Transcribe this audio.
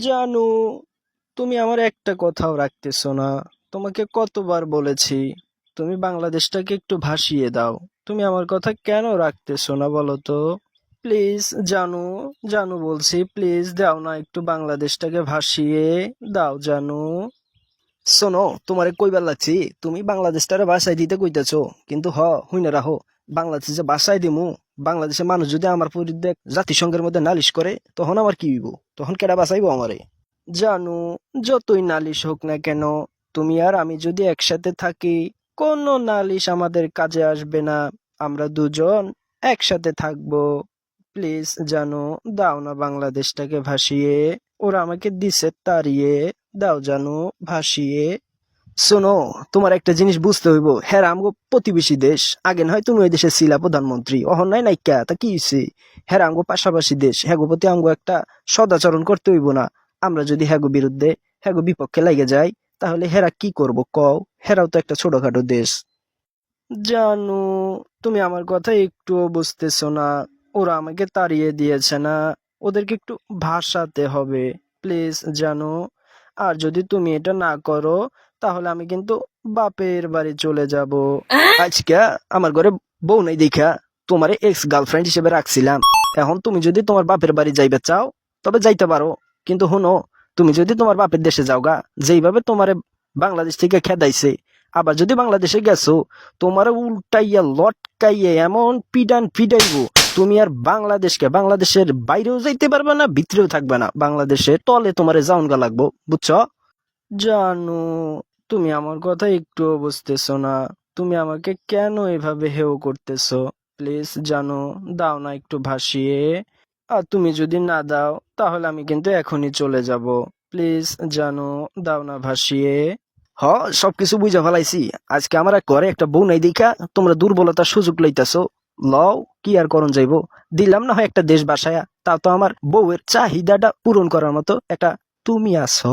জানু, তুমি আমার একটা কথাও রাখতেছো না। তোমাকে কতবার বলেছি, তুমি বাংলাদেশটাকে একটু ভাসিয়ে দাও। তুমি আমার কথা কেন রাখতেছো না বলো তো? প্লিজ, জানু জানু বলছি, প্লিজ দাও না একটু বাংলাদেশটাকে ভাসিয়ে দাও, জানু। শোনো, তোমারে কইবার লাগছি, তুমি বাংলাদেশটারে বাসায় দিতে কইতেছো। কিন্তু হ, হুইনে রাহো, বাংলাদেশে বাসায় দিমু। বাংলাদেশের মানুষ যদি আমার বিরুদ্ধে জাতিসংঘের মধ্যে নালিশ করে, তখন আমার কি হইব? তখন কেডা বাঁচাইবো আমারে? জানু, যতই নালিশ হোক না কেন, তুমি আর আমি যদি একসাথে থাকি, কোনো নালিশ আমাদের কাজে আসবে না। আমরা দুজন একসাথে থাকব। প্লিজ জানো, দাও না বাংলাদেশটাকে ভাসিয়ে। ওরা আমাকে দিছে তাড়িয়ে। দাও জানো, ভাসিয়ে। শোনো, তোমার একটা জিনিস বুঝতে হইব। হ্যাঁ আমগো প্রতিবেশী দেশ। আগে নয় তুমি ওই দেশে ছিলা প্রধানমন্ত্রী। অহন নাই নাইকা, তা কি হইছে? হ্যাঁ আমগো পাশাপাশি দেশ। হ্যাগো প্রতি আমগো একটা সদাচরণ করতে হইব না। আমরা যদি হ্যাগো বিরুদ্ধে, হ্যাগো বিপক্ষে লাগে যাই, তাহলে হেরা কি করব কও? হেরাও তো একটা ছোটখাটো দেশ। জানু, তুমি আমার কথা একটুও বুঝতেছো না। ওরা আমাকে তাড়িয়ে দিয়েছে না। ওদেরকে একটু ভাষাতে হবে। প্লিজ, জানো। আর যদি তুমি এটা না করো তাহলে আমি কিন্তু বাপের বাড়ি চলে যাব। আজকে আমার ঘরে বউ নাই দেখা। তোমার এক্স গার্লফ্রেন্ড হিসেবে রাখছিলাম। এখন তুমি যদি তোমার বাপের বাড়ি যাইবে চাও তবে যাইতে পারো। কিন্তু হুনো তুমি যদি তোমার বাপের দেশে যাও গা যেইভাবে তোমারে বাংলাদেশ থেকে খেদাইছে আবার যদি বাংলাদেশে গেছো তোমার উল্টাইয়া লটকাইয়া এমন পিডান পিডাইবো তুমি আর বাংলাদেশকে, বাংলাদেশের বাইরেও যাইতে পারবে না, ভিতরেও থাকবে না। বাংলাদেশে তলে তোমারে জাউনগা লাগবো, বুঝছ? জানো, তুমি আমার কথা একটু বুঝতেছো না। তুমি আমাকে কেন এভাবে হেও করতেছো? প্লিজ জানো, দাও না একটু ভাসিয়ে। আর তুমি যদি না দাও, তাহলে আমি কিন্তু এখনই চলে যাব। প্লিজ জানো, দাও না ভাসিয়ে। হ, সবকিছু বুঝা ফেলাইছি। আজকে আমার এক ঘরে একটা বউ নাই দেখা, তোমরা দুর্বলতার সুযোগ লইতাছো। লও। কি আর করণ যাইব? দিলাম না হয় একটা দেশ বাসায়া। তা তো আমার বউয়ের চাহিদাটা পূরণ করার মতো একটা তুমি আছো।